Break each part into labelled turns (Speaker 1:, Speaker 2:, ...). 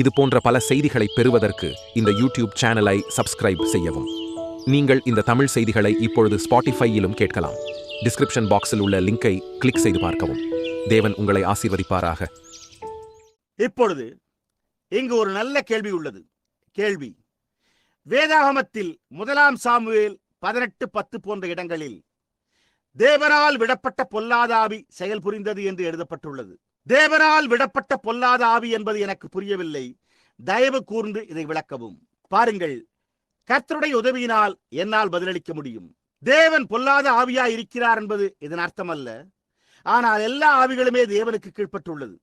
Speaker 1: இது போன்ற பல செய்திகளை பெறுவதற்கு இந்த யூடியூப் சேனலை சப்ஸ்கிரைப் செய்யவும். நீங்கள் இந்த தமிழ் செய்திகளை இப்பொழுது ஸ்பாட்டிஃபையிலும் கேட்கலாம். டிஸ்கிரிப்ஷன் பாக்ஸில் உள்ள லிங்கை கிளிக் செய்து பார்க்கவும். தேவன் உங்களை ஆசீர்வதிப்பாராக.
Speaker 2: இப்பொழுது இங்கு ஒரு நல்ல கேள்வி உள்ளது. கேள்வி. வேதாகமத்தில் முதலாம் சாமுவேல் பதினெட்டு பத்து போன்ற இடங்களில் தேவனால் விடப்பட்ட பொல்லாதாவி செயல் புரிந்தது என்று எழுதப்பட்டுள்ளது. தேவனால் விடப்பட்ட பொல்லாத ஆவி என்பது எனக்கு புரியவில்லை. தயவு கூர்ந்து இதை விளக்கவும். பாருங்கள் கர்த்தருடைய உதவியினால் என்னால் பதிலளிக்க முடியும். தேவன் பொல்லாத ஆவியா இருக்கிறார் என்பது இதன் அர்த்தம் அல்ல ஆனால் எல்லா ஆவிகளுமே தேவனுக்கு கீழ்ப்பட்டுள்ளது.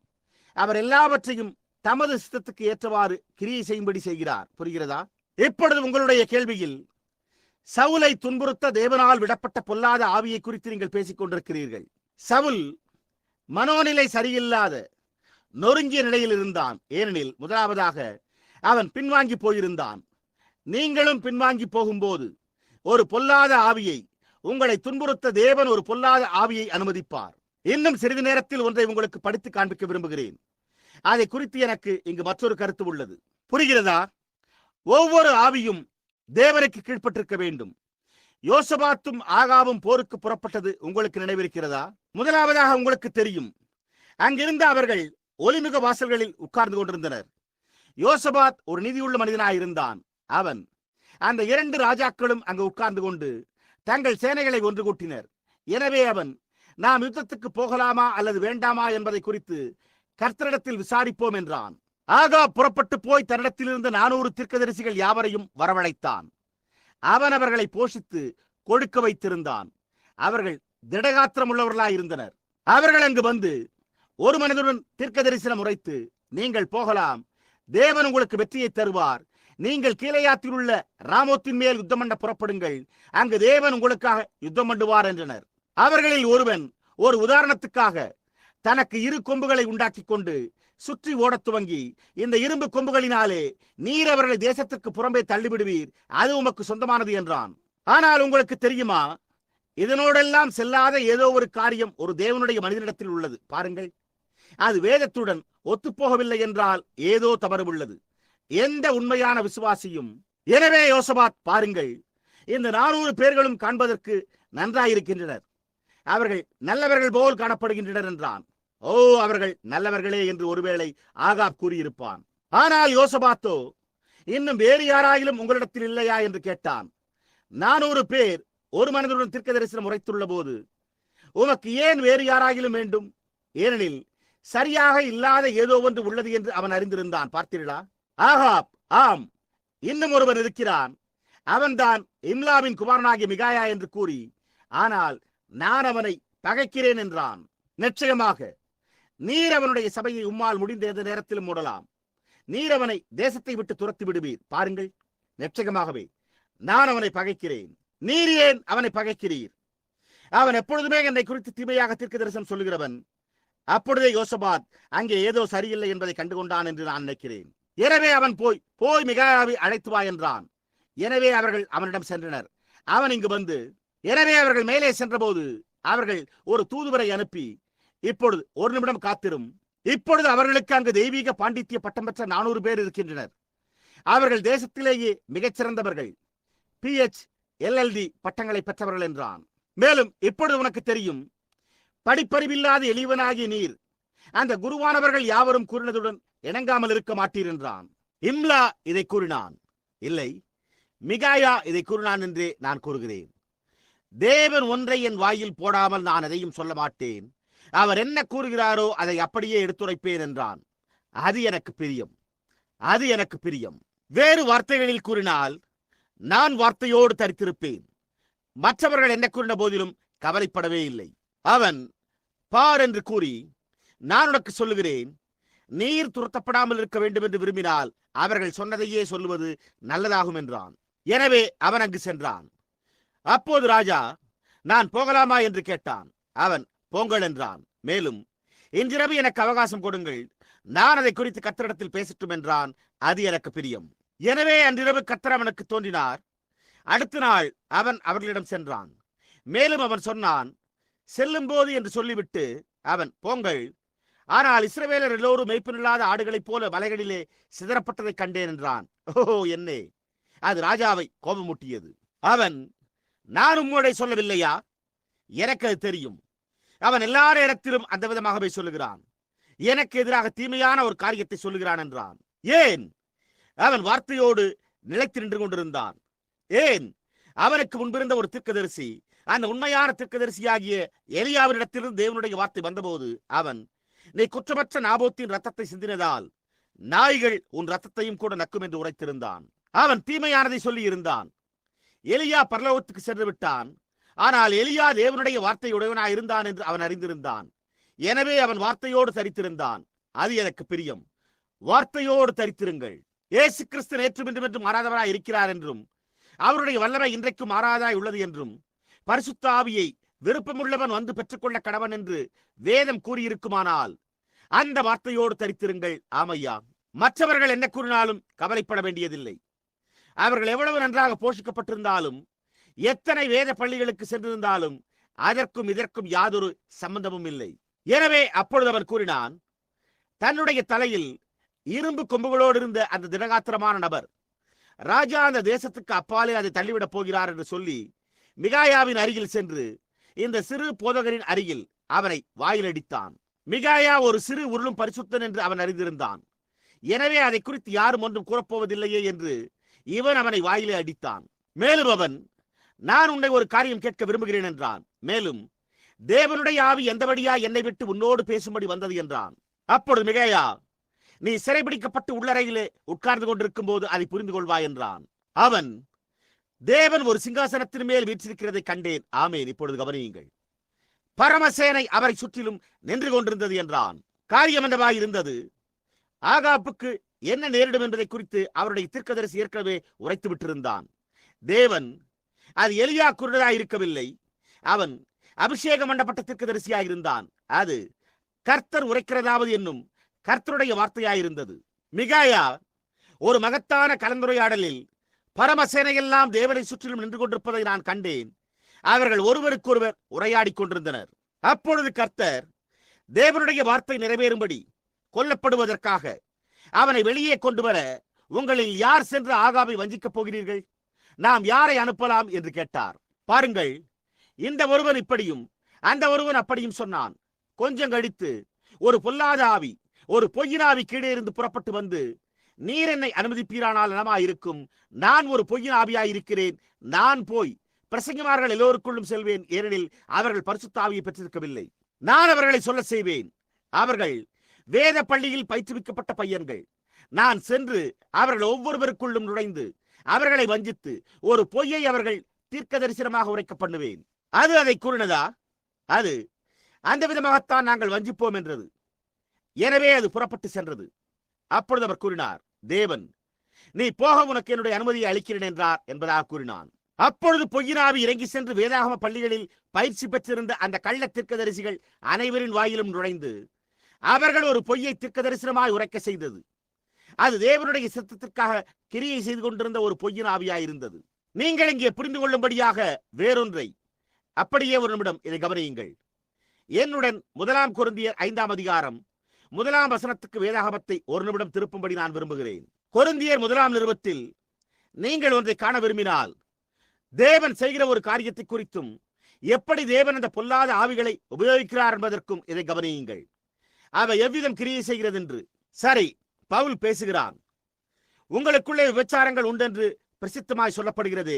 Speaker 2: அவர் எல்லாவற்றையும் தமது சித்தத்துக்கு ஏற்றவாறு கிரியை செய்யும்படி செய்கிறார். புரிகிறதா? இப்பொழுது உங்களுடைய கேள்வியில் சவுலை துன்புறுத்த தேவனால் விடப்பட்ட பொல்லாத ஆவியை குறித்து நீங்கள் பேசிக் கொண்டிருக்கிறீர்கள் சவுல் மனோநிலை சரியில்லாத நொறுங்கிய நிலையில் இருந்தான். ஏனெனில் முதலாவதாக அவன் பின்வாங்கி போயிருந்தான். நீங்களும் பின்வாங்கி போகும்போது ஒரு பொல்லாத ஆவியை உங்களை துன்புறுத்த தேவன் ஒரு பொல்லாத ஆவியை அனுமதிப்பார். இன்னும் சிறிது நேரத்தில் ஒன்றை உங்களுக்கு படித்து காண்பிக்க விரும்புகிறேன். அதை குறித்து எனக்கு இங்கு மற்றொரு கருத்து உள்ளது. புரிகிறதா? ஒவ்வொரு ஆவியும் தேவனுக்கு கீழ்ப்பட்டிருக்க வேண்டும். யோசபாத்தும் ஆகாவும் போருக்கு புறப்பட்டது உங்களுக்கு நினைவிருக்கிறதா? முதலாவதாக உங்களுக்கு தெரியும். அங்கிருந்த அவர்கள் ஒலிமுக வாசல்களில் உட்கார்ந்து கொண்டிருந்தனர். யோசபாத் ஒரு நிதியுள்ள மனிதனாயிருந்தான் அவன் அந்த இரண்டு ராஜாக்களும் அங்கு உட்கார்ந்து கொண்டு தங்கள் சேனைகளை ஒன்று கூட்டினர். எனவே அவன் நாம் யுத்தத்துக்கு போகலாமா அல்லது வேண்டாமா என்பதை குறித்து கர்த்தரிடத்தில் விசாரிப்போம் என்றான். ஆகா புறப்பட்டு போய் தன்னிடத்தில் இருந்த நானூறு தீர்க்கதரிசிகள் யாவரையும் வரவழைத்தான். அவன் அவர்களை போஷித்து கொடுக்க வைத்திருந்தான். அவர்கள் திடகாத்திரம் உள்ளவர்களாய் இருந்தனர். அவர்கள் அங்கு வந்து ஒரு மனிதனுடன் தீர்க்க தரிசனம் உரைத்து நீங்கள் போகலாம். தேவன் உங்களுக்கு வெற்றியை தருவார். நீங்கள் கீழையாத்தில் உள்ள ராமோத்தின் மேல் யுத்தம் பண்ண புறப்படுங்கள். அங்கு தேவன் உங்களுக்காக யுத்தம் பண்ணுவார் என்றனர். அவர்களில் ஒருவன் ஒரு உதாரணத்துக்காக தனக்கு இரு கொம்புகளை உண்டாக்கி கொண்டு சுற்றி ஓடத் துவங்கி இந்த இரும்பு கொம்புகளினாலே நீர் அவர்களை தேசத்திற்கு புறம்பே தள்ளிவிடுவீர். அது உமக்கு சொந்தமானது என்றான். ஆனால் உங்களுக்கு தெரியுமா? இதனோடெல்லாம் செல்லாத ஏதோ ஒரு காரியம் ஒரு தேவனுடைய மனிதனிடத்தில் உள்ளது. பாருங்கள். அது வேதத்துடன் ஒத்துப்போகவில்லை என்றால் ஏதோ தவறு உள்ளது. எந்த உண்மையான விசுவாசியும் எனவே யோசபாத் பாருங்கள். இந்த நானூறு பேர்களும் காண்பதற்கு நன்றாயிருக்கின்றனர். அவர்கள் நல்லவர்கள் போல் காணப்படுகின்றனர் என்றான். ஓ அவர்கள் நல்லவர்களே என்று ஒருவேளை ஆகாப் கூறியிருப்பான். ஆனால் யோசபாத்தோ இன்னும் வேறு யாராயிலும் உங்களிடத்தில் இல்லையா என்று கேட்டான். நானூறு பேர் ஒரு மனிதனுடன் தீர்க்க தரிசனம் உரைத்துள்ள போது உமக்கு ஏன் வேறு யாராகிலும் வேண்டும்? ஏனெனில் சரியாக இல்லாத ஏதோ ஒன்று உள்ளது என்று அவன் அறிந்திருந்தான். பார்த்தீர்களா? ஆகாப் ஆம் இன்னும் ஒருவன் இருக்கிறான். அவன்தான் இம்லாவின் குமாரனாகிய மிகாயா என்று கூறி ஆனால் நான் அவனை பகைக்கிறேன் என்றான். நிச்சயமாக நீர் அவனுடைய சபையை உம்மால் முடிந்த எந்த நேரத்திலும் மூடலாம். நீர் அவனை தேசத்தை விட்டு துரத்தி விடுவீர். பாருங்கள் நிச்சயமாகவே நான் அவனை பகைக்கிறேன். நீர் ஏன் அவனை பகைக்கிறீர்? அவன் எப்பொழுதுமே என்னை குறித்து தீமையாக தீர்க்க தரிசனம் சொல்லுகிறவன். அப்பொழுதே யோசபாத் அங்கே ஏதோ சரியில்லை என்பதை கண்டுகொண்டான் என்று நான் நினைக்கிறேன். எனவே அவன் போய் போய் மிகாவை அழைத்து வா என்றான். எனவே அவர்கள் அவனிடம் சென்றனர். அவன் இங்கு வந்து எனவே அவர்கள் மேலே சென்றபோது அவர்கள் ஒரு தூதுவரை அனுப்பி இப்பொழுது ஒரு நிமிடம் காத்திரும். இப்பொழுது அவர்களுக்கு அங்கு தெய்வீக பாண்டித்ய பட்டம் பெற்ற நானூறு பேர் இருக்கின்றனர். அவர்கள் தேசத்திலேயே மிகச்சிறந்தவர்கள். பிஎச் எல்எல்டி பட்டங்களை பெற்றவர்கள் என்றான். மேலும் இப்பொழுது உனக்கு தெரியும் படிப்பறிவில்லாத எளிவனாகிய நீர் அந்த குருவானவர்கள் யாவரும் கூறினதுடன் இணங்காமல் இருக்க மாட்டீர் என்றான். இம்லா இதை கூறினான். இல்லை மிகாயா இதை கூறினான் என்றே நான் கூறுகிறேன். தேவன் ஒன்றை என் வாயில் போடாமல் நான் எதையும் சொல்ல மாட்டேன். அவர் என்ன கூறுகிறாரோ அதை அப்படியே எடுத்துரைப்பேன் என்றான். அது எனக்கு பிரியம். அது எனக்கு பிரியம். வேறு வார்த்தைகளில் கூறினால் நான் வார்த்தையோடு தரித்திருப்பேன். மற்றவர்கள் என்ன கூறின போதிலும் கவலைப்படவே இல்லை. அவன் பார் என்று கூறி நான் உனக்கு சொல்லுகிறேன் நீர் துரத்தப்படாமல் இருக்க வேண்டும் என்று விரும்பினால் அவர்கள் சொன்னதையே சொல்லுவது நல்லதாகும் என்றான். எனவே அவன் அங்கு சென்றான். அப்போது ராஜா நான் போகலாமா? என்று கேட்டான். அவன் போங்கள் என்றான். மேலும் இன்றிரவு எனக்கு அவகாசம் கொடுங்கள். நான் அதை குறித்து கத்தரிடத்தில் பேசட்டும் என்றான். அது எனக்கு பிரியம். எனவே அன்றிரவு கத்தர் அவனுக்கு தோன்றினார். அடுத்த நாள் அவன் அவர்களிடம் சென்றான். மேலும் அவன் சொன்னான் செல்லும் போது என்று சொல்லிவிட்டு அவன் போங்கள். ஆனால் இஸ்ரவேலர் எல்லோரும் மெய்ப்பில்லாத ஆடுகளைப் போல வலைகளிலே சிதறப்பட்டதை கண்டேன் என்றான். ஓ என்னே! அது ராஜாவை கோபமூட்டியது. அவன் நான் உம்மோடை சொல்லவில்லையா? எனக்கு அது தெரியும். அவன் எல்லா இடத்திலும் அந்த விதமாகவே சொல்லுகிறான். எனக்கு எதிராக தீமையான ஒரு காரியத்தை சொல்லுகிறான் என்றான். ஏன்? அவன் வார்த்தையோடு நிலைத்து நின்று கொண்டிருந்தான். ஏன்? அவனுக்கு முன்பிருந்த ஒரு தீர்க்கதரிசி அந்த உண்மையான தீர்க்கதரிசியாகிய எலியாவினிடத்திலிருந்து தேவனுடைய வார்த்தை வந்தபோது அவன் நீ குற்றமற்ற நாபோத்தின் ரத்தத்தை சிந்தினதால் நாய்கள் உன் ரத்தத்தையும் கூட நக்கும் என்று உரைத்திருந்தான். அவன் தீமையானதை சொல்லி இருந்தான் எலியா பரலோகத்துக்கு சென்று விட்டான். ஆனால் எலியா தேவனுடைய வார்த்தையுடையவனாய் இருந்தான் என்று அவன் அறிந்திருந்தான். எனவே அவன் வார்த்தையோடு தரித்திருந்தான். அது எனக்கு பிரியம். வார்த்தையோடு தரித்திருங்கள். ஏசு கிறிஸ்து நேற்றும் இன்றும் என்றும் மாறாதவராய் இருக்கிறார் என்றும் அவருடைய வல்லமை இன்றைக்கும் மாறாதாய் உள்ளது என்றும் பரிசுத்த ஆவியை விருப்பமுள்ளவன் வந்து பெற்றுக்கொள்ள கடவன் என்று வேதம் கூறியிருக்குமானால் அந்த வார்த்தையோடு தரித்திருங்கள். ஆமையா. மற்றவர்கள் என்ன கூறினாலும் கவலைப்பட வேண்டியதில்லை. அவர்கள் எவ்வளவு நன்றாக போஷிக்கப்பட்டிருந்தாலும் எத்தனை வேத பள்ளிகளுக்கு சென்றிருந்தாலும் அதற்கும் இதற்கும் யாதொரு சம்பந்தமும் இல்லை. எனவே அப்பொழுது அவர் கூறினான் தன்னுடைய தலையில் இரும்பு கொம்புகளோடு இருந்த அந்த திடகாத்திரமான நபர் ராஜா அந்த தேசத்துக்கு அப்பாலே அதை தள்ளிவிடப் போகிறார் என்று சொல்லி மிகாயாவின் அருகில் சென்று இந்த சிறு போதகரின் அருகில் அவனை வாயிலடித்தான் மிகாயா ஒரு சிறு உருளும் பரிசுத்தன் என்று அவன் அறிந்திருந்தான். எனவே அதை குறித்து யாரும் ஒன்றும் கூறப்போவதில்லையே என்று இவன் அவனை வாயிலே அடித்தான். மேலும் அவன் நான் உன்னை ஒரு காரியம் கேட்க விரும்புகிறேன் என்றான். மேலும் தேவனுடைய ஆவி எந்தபடியா என்னை விட்டு உன்னோடு பேசும்படி வந்தது என்றான். அப்பொழுது மிகையா நீ சிறைபிடிக்கப்பட்டு உள்ளறையிலே உட்கார்ந்து கொண்டிருக்கும் போது அதை புரிந்து கொள்வாய் என்றான். அவன் தேவன் ஒரு சிங்காசனத்தின் மேல் வீற்றிருக்கிறதை கண்டேன். ஆமேன். இப்பொழுது கவனியுங்கள். பரமசேனை அவரை சுற்றிலும் நின்று கொண்டிருந்தது என்றான். காரியம் என்னவாய் இருந்தது? ஆகாப்புக்கு என்ன நேரிடும் என்பதை குறித்து அவருடைய தீர்க்கதரிசி ஏற்கனவே உரைத்து விட்டிருந்தான். தேவன் அது எலியா குருடராய் இருக்கவில்லை. அவன் அபிஷேக மண்டபட்டத்திற்கு தீர்க்கதரிசியாய் இருந்தான் அது கர்த்தர் உரைக்கிறதாவது என்னும் கர்த்தருடைய வார்த்தையாயிருந்தது. மிகாயா ஒரு மகத்தான கலந்துரையாடலில் பரமசேனையெல்லாம் தேவனை சுற்றிலும் நின்று கொண்டிருப்பதை நான் கண்டேன். அவர்கள் ஒருவருக்கொருவர் உரையாடிக் கொண்டிருந்தனர். அப்பொழுது கர்த்தர் தேவனுடைய வார்த்தை நிறைவேறும்படி கொல்லப்படுவதற்காக அவனை வெளியே கொண்டு வர உங்களில் யார் சென்று ஆகாவை வஞ்சிக்கப் போகிறீர்கள்? நாம் யாரை அனுப்பலாம் என்று கேட்டார். பாருங்கள் இந்த ஒருவன் இப்படியும் அந்த ஒருவன் அப்படியும் சொன்னான். கொஞ்சம் கழித்து ஒரு பொல்லாத ஆவி ஒரு பொய்யினாவி கீழே இருந்து புறப்பட்டு வந்து நீர் என்னை அனுமதிப்பீரானால் நலமாயிருக்கும். நான் ஒரு பொய்யினாவியாய் இருக்கிறேன். நான் போய் பிரசங்கமார்கள் எல்லோருக்குள்ளும் செல்வேன். ஏனெனில் அவர்கள் பரிசுத்தாவியை பெற்றிருக்கவில்லை. நான் அவர்களை சொல்ல செய்வேன். அவர்கள் வேத பள்ளியில் பயிற்றுவிக்கப்பட்ட பையன்கள். நான் சென்று அவர்கள் ஒவ்வொருவருக்குள்ளும் நுழைந்து அவர்களை வஞ்சித்து ஒரு பொய்யை அவர்கள் தீர்க்க தரிசனமாக உரைக்க பண்ணுவேன் அது அதை கூறினதா? அது அந்த விதமாகத்தான் நாங்கள் வஞ்சிப்போம் என்றது. எனவே அது புறப்பட்டு சென்றது. அப்பொழுது அவர் கூறினார் தேவன் நீ போக உனக்கு என்னுடைய அனுமதியை அளிக்கிறேன் என்றார் என்பதாக கூறினான். அப்பொழுது பொய்யினாவி இறங்கி சென்று வேதாகம பள்ளிகளில் பயிற்சி பெற்றிருந்த அந்த கள்ள தீர்க்கதரிசிகள் அனைவரின் வாயிலும் நுழைந்து அவர்கள் ஒரு பொய்யை தீர்க்கதரிசனமாய் உரைக்க செய்தது. அது தேவனுடைய சித்தத்திற்காக கிரியை செய்து கொண்டிருந்த ஒரு பொய்யின் ஆவியாயிருந்தது. நீங்கள் இங்கே புரிந்து கொள்ளும்படியாக வேறொன்றை. அப்படியே ஒரு நிமிடம் இதை கவனியுங்கள். என்னுடன் முதலாம் குருந்தியர் ஐந்தாம் அதிகாரம் முதலாம் வசனத்துக்கு வேதாகமத்தை ஒரு நிமிடம் திருப்பும்படி நான் விரும்புகிறேன். கொருந்தியர் முதலாம் நிறுவத்தில் நீங்கள் ஒன்றை காண விரும்பினால் தேவன் செய்கிற ஒரு காரியத்தை குறித்தும் எப்படி தேவன் அந்த பொல்லாத ஆவிகளை உபயோகிக்கிறார் என்பதற்கும் இதை கவனியுங்கள். அவை எவ்விதம் கிரியை செய்கிறது என்று சரி பவுல் பேசுகிறான் உங்களுக்குள்ளே விபச்சாரங்கள் உண்டென்று பிரசித்தமாய் சொல்லப்படுகிறது.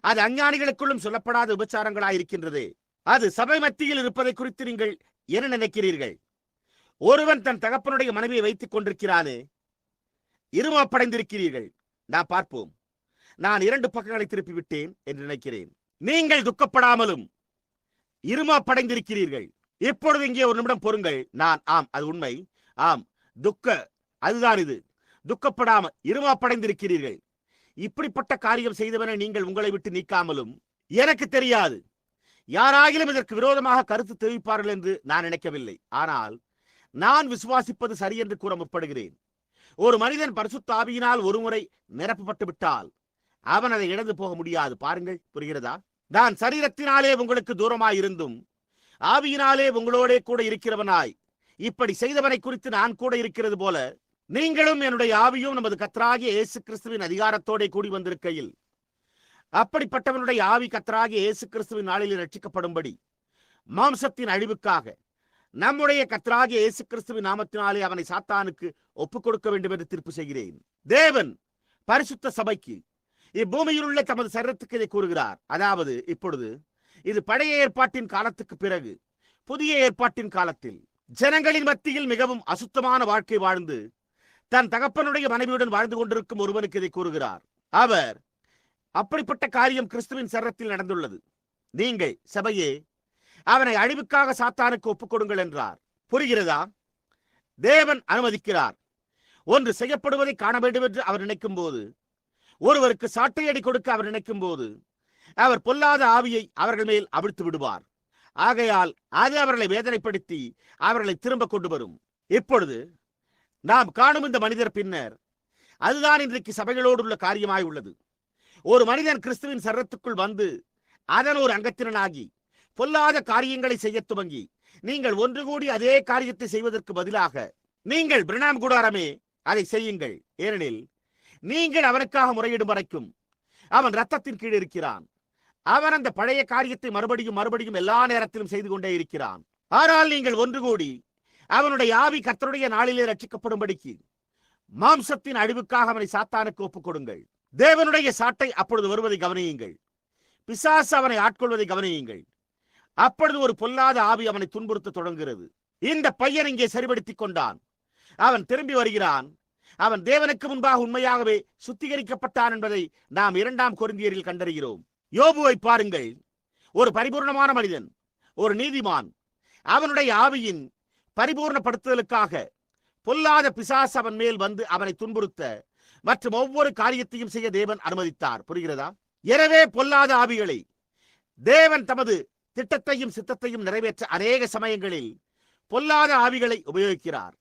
Speaker 2: அது அஞ்ஞானிகளுக்குள்ளும் சொல்லப்படாத விபச்சாரங்களாய் இருக்கின்றது. அது சபை மத்தியில் இருப்பதை குறித்து நீங்கள் என்ன நினைக்கிறீர்கள்? ஒருவன் தன் தகப்பனுடைய மனைவியை வைத்துக் கொண்டிருக்கிறானே இருமப்படைந்திருக்கிறீர்கள். நான் பார்ப்போம். நான் இரண்டு பக்கங்களை திருப்பி விட்டேன் என்று நினைக்கிறேன். நீங்கள் துக்கப்படாமலும் இருமப்படைந்திருக்கிறீர்கள். இப்பொழுது இங்கே ஒரு நிமிடம் பொறுங்கள். நான் ஆம் அது உண்மை. ஆம் துக்க அதுதான் இது. துக்கப்படாமல் இருமாப்படைந்திருக்கிறீர்கள். இப்படிப்பட்ட காரியம் செய்தவனை நீங்கள் உங்களை விட்டு நீக்காமலும் எனக்கு தெரியாது. யாராகிலும் இதற்கு விரோதமாக கருத்து தெரிவிப்பார்கள் என்று நான் நினைக்கவில்லை. ஆனால் நான் விசுவாசிப்பது சரி என்று கூற முற்படுகிறேன். ஒரு மனிதன் பரிசுத்த ஆவியினால் ஒருமுறை நிரப்பப்பட்டு விட்டால் அவன் அதை இழந்து போக முடியாது. பாருங்கள் புரிகிறதா? நான் சரீரத்தினாலே உங்களுக்கு தூரமாயிருந்தும் ஆவியினாலே உங்களோடே கூட இருக்கிறவனாய். இப்படி செய்தவனை குறித்து நான் கூட இருக்கிறது போல நீங்களும் என்னுடைய ஆவியும் நமது கத்தராகிய இயேசு கிறிஸ்துவின் அதிகாரத்தோட கூடி வந்திருக்கையில். அப்படிப்பட்டவனுடைய ஆவி கத்தராகிய இயேசு கிறிஸ்துவின் நாளில் ரட்சிக்கப்படும்படி மாம்சத்தின் அழிவுக்காக நம்முடைய கத்தராகிய இயேசு கிறிஸ்துவின் நாமத்தினாலே அவனை சாத்தானுக்கு ஒப்புக் கொடுக்க வேண்டும் என்று தீர்ப்பு செய்கிறேன். தேவன் பரிசுத்த சபைக்கு இப்பூமியில் உள்ள தமது சரீரத்துக்கு இதை கூறுகிறார். அதாவது இப்பொழுது இது பழைய ஏற்பாட்டின் காலத்துக்கு பிறகு புதிய ஏற்பாட்டின் காலத்தில் ஜனங்களின் மத்தியில் மிகவும் அசுத்தமான வாழ்க்கை வாழ்ந்து தன் தகப்பனுடைய மனைவியுடன் வாழ்ந்து கொண்டிருக்கும் ஒருவனுக்கு இதை கூறுகிறார். அவர் அப்படிப்பட்ட காரியம் கிறிஸ்துவின் சரத்தில் நடந்துள்ளது. நீங்கள் சபையே அவனை அழிவுக்காக சாத்தானுக்கு ஒப்புக்கொடுங்கள் என்றார். புரிகிறதா? தேவன் அனுமதிக்கிறார். ஒன்று செய்யப்படுவதை காண வேண்டும் என்று அவர் நினைக்கும் போது ஒருவருக்கு சாட்டையடி கொடுக்க அவர் நினைக்கும் போது அவர் பொல்லாத ஆவியை அவர்கள் மேல் அவிழ்த்து விடுவார். ஆகையால் அது அவர்களை வேதனைப்படுத்தி அவர்களை திரும்ப கொண்டு வரும். இப்பொழுது நாம் காணும் இந்த மனிதர் பின்னர். அதுதான் இன்றைக்கு சபைகளோடு உள்ள காரியமாய் உள்ளது. ஒரு மனிதன் கிறிஸ்துவின் சரத்துக்குள் வந்து அதன் ஒரு அங்கத்தினனாகி பொல்லாத காரியங்களை செய்ய துவங்கி நீங்கள் ஒன்று கூடி அதே காரியத்தை செய்வதற்கு பதிலாக நீங்கள் பிரணாம் கூடாரமே அதை செய்யுங்கள். ஏனெனில் நீங்கள் அவனுக்காக முறையிடும் வரைக்கும் அவன் ரத்தத்தின் கீழ் இருக்கிறான். அவன் அந்த பழைய காரியத்தை மறுபடியும் மறுபடியும் எல்லா நேரத்திலும் செய்து கொண்டே இருக்கிறான். ஆனால் நீங்கள் ஒன்று கூடி அவனுடைய ஆவி கர்த்தருடைய நாளிலே ரட்சிக்கப்படும்படிக்கு மாம்சத்தின் அழிவுக்காக அவனை சாத்தானுக்கு ஒப்புக் கொடுங்கள் தேவனுடைய சாட்டை அப்பொழுது வருவதை கவனியுங்கள். பிசாசு அவனை ஆட்கொள்வதை கவனியுங்கள். அப்பொழுது ஒரு பொல்லாத ஆவி அவனை துன்புறுத்த தொடங்குகிறது. இந்த பையன் இங்கே சரிபடுத்திக் கொண்டான். அவன் திரும்பி வருகிறான். அவன் தேவனுக்கு முன்பாக உண்மையாகவே சுத்திகரிக்கப்பட்டான் என்பதை நாம் இரண்டாம் கொரிந்தியரில் கண்டறிகிறோம். யோபுவை பாருங்கள். ஒரு பரிபூர்ணமான மனிதன் ஒரு நீதிமான். அவனுடைய ஆவியின் பரிபூர்ணப்படுத்துதலுக்காக பொல்லாத பிசாஸ் அவன் மேல் வந்து அவனை துன்புறுத்த மற்றும் ஒவ்வொரு காரியத்தையும் செய்ய தேவன் அனுமதித்தார். புரிகிறதா? எனவே பொல்லாத ஆவிகளை தேவன் தமது திட்டத்தையும் சித்தத்தையும் நிறைவேற்ற அநேக சமயங்களில் பொல்லாத ஆவிகளை உபயோகிக்கிறார்.